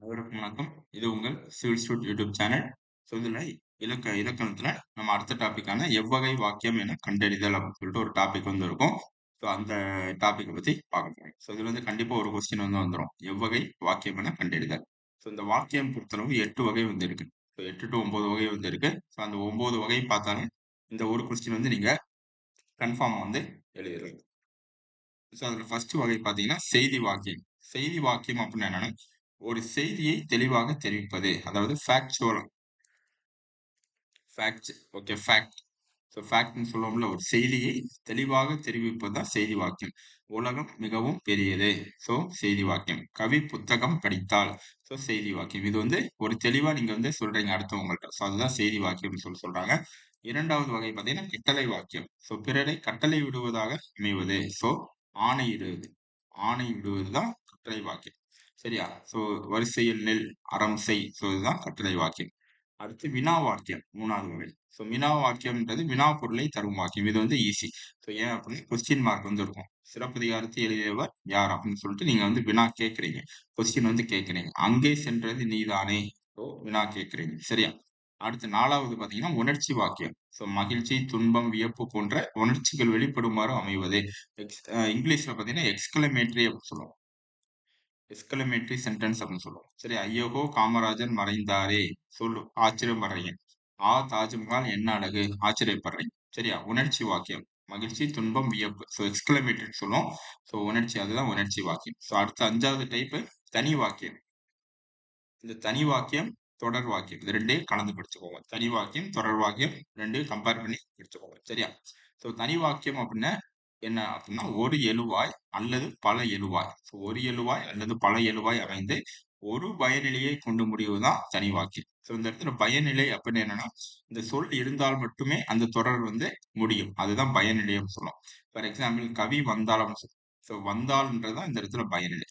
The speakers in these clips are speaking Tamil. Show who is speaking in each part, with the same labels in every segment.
Speaker 1: அனைவருக்கும் வணக்கம். இது உங்கள் civil stud YouTube channel. So இதில் இலக்க இலக்கணத்துல நம்ம அடுத்த டாபிக்கான எவ்வகை வாக்கியம் என கண்டறிதல் அப்படின்னு சொல்லிட்டு ஒரு டாபிக் வந்து இருக்கும். ஸோ அந்த டாப்பிக்கை பத்தி பார்க்க போறோம். ஸோ இதுல வந்து கண்டிப்பா ஒரு கொஸ்டின் வந்து வந்துடும் எவ்வகை வாக்கியம் என கண்டறிதல். ஸோ இந்த வாக்கியம் பொறுத்தளவு எட்டு வகை வந்து இருக்கு. ஸோ 8 டூ 9 வகை வந்து இருக்கு. ஸோ அந்த 9 வகை பார்த்தாலும் இந்த ஒரு கொஸ்டின் வந்து நீங்க கன்ஃபார்ம் வந்து எழுதிடலாம். ஸோ அதில் ஃபர்ஸ்ட் வகை பார்த்தீங்கன்னா செய்தி வாக்கியம். செய்தி வாக்கியம் அப்படின்னா என்னன்னா ஒரு செய்தியை தெளிவாக தெரிவிப்பது. அதாவது factual fact okay fact. So ஃபேக்ட்னு சொல்லுவோம்ல ஒரு செய்தியை தெளிவாக தெரிவிப்பது தான் செய்தி வாக்கியம். உலகம் மிகவும் பெரியது. ஸோ செய்தி வாக்கியம். கவி புத்தகம் படித்தால். ஸோ செய்தி வாக்கியம். இது வந்து ஒரு தெளிவாக நீங்கள் வந்து சொல்கிறீங்க அடுத்தவங்கள்ட்ட. ஸோ அதுதான் செய்தி வாக்கியம்னு சொல்லி சொல்கிறாங்க இரண்டாவது வகை பார்த்தீங்கன்னா கட்டளை வாக்கியம். ஸோ பிறரை கட்டளை விடுவதாக அமைவது. ஸோ ஆணையிடுவது. ஆணையிடுவது தான் கட்டளை வாக்கியம். சரியா? ஸோ வரிசையில் நெல், அறம் செய். ஸோ இதுதான் கட்டளை வாக்கியம். அடுத்து வினா வாக்கியம் மூணாவது வகை. ஸோ வினா வாக்கியம்ன்றது வினா பொருளை தரும் வாக்கியம். இது வந்து ஈஸி. ஸோ ஏன் அப்படின்னா கொஸ்டின் மார்க் வந்து இருக்கும். சிறப்பதிகாரத்தை எழுதியவர் யார் அப்படின்னு சொல்லிட்டு நீங்க வந்து வினா கேட்குறீங்க கொஸ்டின் வந்து கேட்குறீங்க அங்கே சென்றது நீதானே. ஸோ வினா கேட்குறீங்க சரியா? அடுத்து நாலாவது பார்த்தீங்கன்னா உணர்ச்சி வாக்கியம். ஸோ மகிழ்ச்சி, துன்பம், வியப்பு போன்ற உணர்ச்சிகள் வெளிப்படுமாறு அமைவது. எக்ஸ் இங்கிலீஷில் பார்த்தீங்கன்னா எக்ஸ்கிளமேட்டரி அப்படின்னு சொல்லுவோம். எக்ஸ்கிளமேட்டரி சென்டென்ஸ் அப்படின்னு சொல்லுவோம். சரி ஐயோகோ காமராஜர் மறைந்தாரே சொல்லு ஆச்சரியப்படுறீங்க. ஆ தாஜ்மஹால் என்ன அழகு ஆச்சரியப்படுறீங்க. சரியா? உணர்ச்சி வாக்கியம். மகிழ்ச்சி, துன்பம், வியப்பு. ஸோ எக்ஸ்கிளமேட்டரி சொல்லுவோம். ஸோ உணர்ச்சி அதுதான் உணர்ச்சி வாக்கியம். ஸோ அடுத்த அஞ்சாவது டைப்பு தனி வாக்கியம். இந்த தனி வாக்கியம், தொடர் வாக்கியம். இது ரெண்டையும் கலந்து படிச்சுக்கோங்க. தனி வாக்கியம், தொடர் வாக்கியம் ரெண்டையும் கம்பேர் பண்ணி படிச்சுக்கோங்க. சரியா? ஸோ தனி வாக்கியம் அப்படின்னா என்ன அப்படின்னா ஒரு எழுவாய் அல்லது பல எழுவாய். ஸோ ஒரு எழுவாய் அல்லது பல எழுவாய் அமைந்து ஒரு பயனிலையை கொண்டு முடிவதுதான் தனி வாக்கியம். ஸோ இந்த இடத்துல பயனிலை அப்படின்னு என்னன்னா இந்த சொல் இருந்தால் மட்டுமே அந்த தொடர் வந்து முடியும். அதுதான் பயனிலை அப்படின்னு ஃபார் எக்ஸாம்பிள் கவி வந்தாலும் ஸோ வந்தால்ன்றதுதான் இந்த இடத்துல பயனிலை.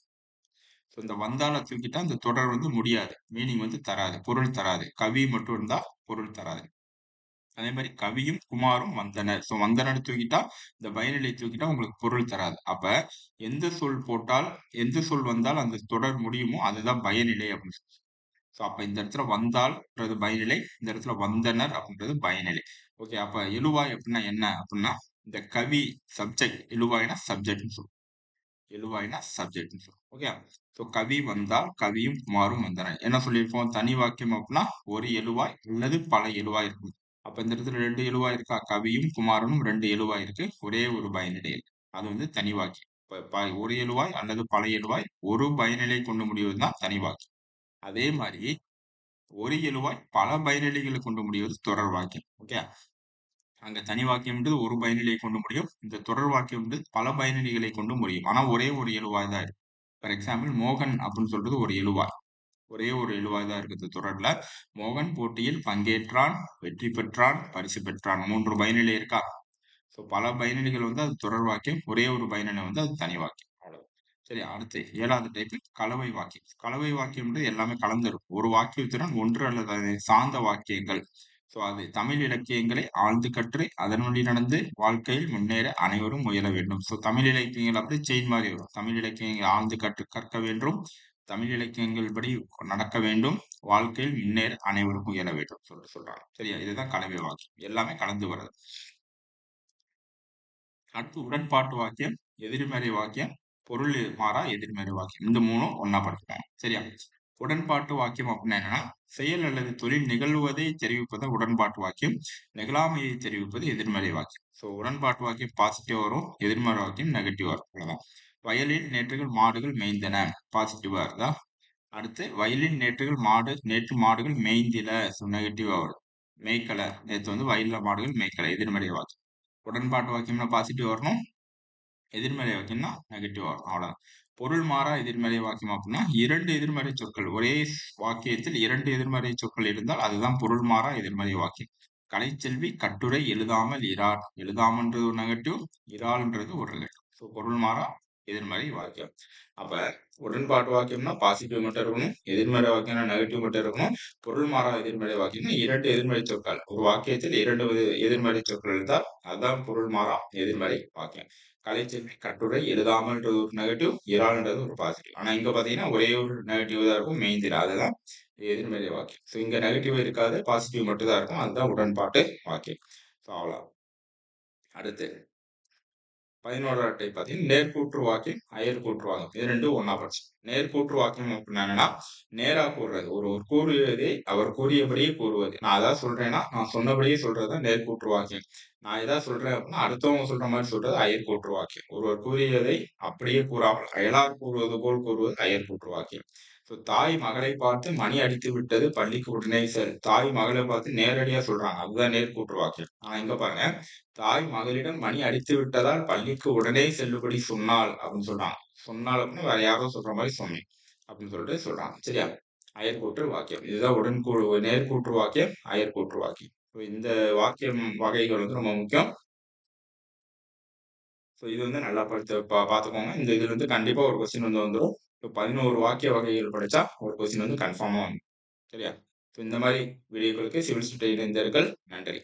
Speaker 1: ஸோ இந்த வந்தால தூக்கிட்டா அந்த தொடர் வந்து முடியாது. மீனிங் வந்து தராது. பொருள் தராது. கவி மட்டும் இருந்தால் பொருள் தராது. அதே மாதிரி கவியும், குமாரும் வந்தனர். ஸோ வந்தனர் தூக்கிட்டா இந்த பயனிலை தூக்கிட்டா உங்களுக்கு பொருள் தராது. அப்ப எந்த சொல் போட்டால் எந்த சொல் வந்தால் அந்த தொடர் முடியுமோ அதுதான் பயனிலை அப்படின்னு ஸோ அப்ப இந்த இடத்துல வந்தால்ன்றது பயனிலை. இந்த இடத்துல வந்தனர் அப்படின்றது பயனிலை. ஓகே அப்ப எழுவாய் அப்படின்னா என்ன அப்படின்னா இந்த கவி சப்ஜெக்ட் எழுவாய்னா சப்ஜெக்ட்னு சொல்லுவோம். எழுவாய்னா சப்ஜெக்ட்னு சொல்லுவோம். ஓகே ஸோ கவி வந்தால் கவியும், குமாரும் வந்தனர். என்ன சொல்லியிருப்போம்? தனி வாக்கியம் அப்படின்னா ஒரு எழுவாய் அல்லது பல எழுவாய் இருக்கும். அப்ப இந்த இடத்துல ரெண்டு எழுவா இருக்கா? கவியும், குமாரனும் ரெண்டு எழுவாய் இருக்கு. ஒரே ஒரு பயனிலை அது வந்து தனி வாக்கியம். ப ஒரு எழுவாய் அல்லது பல எழுவாய் ஒரு பயனிலை கொண்டு முடிவது தான் தனி வாக்கியம். அதே மாதிரி ஒரு எழுவாய் பல பயனிலைகளை கொண்டு முடிவது தொடர் வாக்கியம். ஓகே. அங்க தனி வாக்கியம்ன்றது ஒரு பயனிலையை கொண்டு முடியும். இந்த தொடர் வாக்கியம்ன்றது பல பயனிலைகளை கொண்டு முடியும். ஆனா ஒரே ஒரு எழுவாய் தான் இருக்கு. ஃபார் எக்ஸாம்பிள் மோகன் அப்படின்னு சொல்றது ஒரு எழுவாய். ஒரே ஒரு இழுவாக தான் இருக்குது தொடரில் தொடர்ல. மோகன் போட்டியில் பங்கேற்றான், வெற்றி பெற்றான், பரிசு பெற்றான். மூன்று பயனிலை இருக்கா? ஸோ பல பயனிலைகள் வந்து அது தொடர் வாக்கியம். ஒரே ஒரு பயனிலை வந்து அது தனி வாக்கியம். சரி அடுத்து ஏழாவது டைப்பு கலவை வாக்கியம். கலவை வாக்கியம்ன்றது எல்லாமே கலந்திருக்கும். ஒரு வாக்கியத்துடன் ஒன்று அல்லது சார்ந்த வாக்கியங்கள். ஸோ அது தமிழ் இலக்கியங்களை ஆழ்ந்து கற்று அதன் வழி நடந்து வாழ்க்கையில் முன்னேற அனைவரும் முயல வேண்டும். ஸோ தமிழ் இலக்கியங்கள் அப்படியே செயின் மாதிரி வரும். தமிழ் இலக்கியங்களை ஆழ்ந்து கற்று கற்க வேண்டும். தமிழ் இலக்கியங்கள் படி நடக்க வேண்டும். வாழ்க்கையில் இன்னேர் அனைவரும் இயல வேண்டும் சொல்லிட்டு சொல்றாங்க. சரியா? இதுதான் கலவை வாக்கியம். எல்லாமே கலந்து வர்றது. அடுத்து உடன்பாட்டு வாக்கியம், எதிர்மறை வாக்கியம், பொருள் மாறா எதிர்மறை வாக்கியம். இந்த 3ம் ஒண்ணா படிச்சுக்கோங்க. சரியா? உடன்பாட்டு வாக்கியம் அப்படின்னா என்னன்னா செயல் அல்லது தொழில் நிகழ்வதை தெரிவிப்பது உடன்பாட்டு வாக்கியம். நிகழாமையை தெரிவிப்பது எதிர்மறை வாக்கியம். ஸோ உடன்பாட்டு வாக்கியம் பாசிட்டிவ் வரும். எதிர்மறை வாக்கியம் நெகட்டிவ் வரும். அவ்வளவுதான். வயலில் நேற்றுகள் மாடுகள் மேய்ந்தன. பாசிட்டிவா இருந்தா அடுத்து வயலில் நேற்றுகள் மாடு நேற்று மாடுகள் மேய்ந்தில. ஸோ நெகட்டிவா வரும். மேய்க்கல. நேற்று வந்து வயல்ல மாடுகள் மேய்க்கல. எதிர்மறை வாக்கியம். உடன்பாட்டு வாக்கியம்னா பாசிட்டிவ் வரணும். எதிர்மறை வாக்கியம்னா நெகட்டிவ் வரும். அவ்வளவுதான். பொருள் மாறா எதிர்மறை வாக்கியம் அப்படின்னா இரண்டு எதிர்மறை சொற்கள். ஒரே வாக்கியத்தில் இரண்டு எதிர்மறை சொற்கள் இருந்தால் அதுதான் பொருள் மாறா எதிர்மறை வாக்கியம். கலைச்செல்வி கட்டுரை எழுதாமல் இராள். எழுதாமன்றது ஒரு நெகட்டிவ். இறால்ன்றது ஒரு நெகட்டிவ். ஸோ பொருள் மாறா எதிர்மறை வாக்கியம். அப்ப உடன்பாட்டு வாக்கியம்னா பாசிட்டிவ் மட்டும் இருக்கணும் எதிர்மறை வாக்கியம்னா நெகட்டிவ் மட்டும் இருக்கணும் பொருள் மாறா எதிர்மறை வாக்கியம்னா இரண்டு எதிர்மறை சொற்கள். ஒரு வாக்கியத்தில் இரண்டு எதிர்மறை சொற்கள் இருந்தால் அதுதான் பொருள் மாறா எதிர்மறை வாக்கியம். கலைச்செல்வி கட்டுரை எழுதாமல்ன்றது ஒரு நெகட்டிவ் இறால்ன்றது ஒரு பாசிட்டிவ் ஆனா இங்க பாத்தீங்கன்னா ஒரே ஒரு நெகட்டிவ் தான் இருக்கும் மெயின் அதுதான் எதிர்மறை வாக்கியம். ஸோ இங்க நெகட்டிவ் இருக்காது பாசிட்டிவ் மட்டும் தான் இருக்கும் அதுதான் உடன்பாட்டு வாக்கியம். ஸோ அவ்வளோ அடுத்து பதினோரா டைப் பார்த்தீங்கன்னா நேர்கூற்று வாக்கியம் அயர் கூற்று வாக்கியம் இது ரெண்டும் ஒன்றா படிச்சு. நேர்கூற்று வாக்கியம் அப்படின்னா என்னன்னா நேரா கூறுறது. ஒரு ஒரு கூறியதை அவர் கூறியபடியே கூறுவது. நான் அதான் சொல்றேன்னா நான் சொன்னபடியே சொல்றதுதான் நேர்கூற்று வாக்கியம். நான் எதாவது சொல்றேன் அப்படின்னா அடுத்தவங்க சொல்ற மாதிரி சொல்றது அயர் கூற்று வாக்கியம். ஒருவர் கூறியதை அப்படியே கூறாமல் அயலார் கூறுவது போல் கூறுவது அயர் கூற்று வாக்கியம். தாய் மகளை பார்த்து மணி அடித்து விட்டது பள்ளிக்கு உடனே செல் தாய் மகளை பார்த்து நேரடியா சொல்றாங்க. அதுதான் நேர்கூற்று வாக்கியம். நான் இங்க பாருங்க. தாய் மகளிடம் மணி அடித்து விட்டதால் பள்ளிக்கு உடனே செல்லுபடி சொன்னால் அப்படின்னு சொல்றாங்க. சொன்னால் அப்படின்னு வேற யாரோ சொல்ற மாதிரி சொன்னேன் அப்படின்னு சொல்லிட்டு சொல்றாங்க. சரியா? அயற்கூற்று வாக்கியம். இதுதான் உடன்கூ நேர்கூற்று வாக்கியம் அயற்கூற்று வாக்கியம். இந்த வாக்கியம் வகைகள் வந்து ரொம்ப முக்கியம். ஸோ இது வந்து நல்லா பார்த்து பா பார்த்துக்கோங்க. இந்த இதில் வந்து கண்டிப்பாக ஒரு கொஸ்டின் வந்து வந்துடும் இப்போ பதினோரு வாக்கிய வகைகள் படித்தா ஒரு கொஸ்டின் வந்து கன்ஃபார்மாக வந்து சரியா? ஸோ இந்த மாதிரி வீடியோக்களுக்கு சிவில் ஸ்டூடெண்ட் இணைந்தர்கள் நன்றி.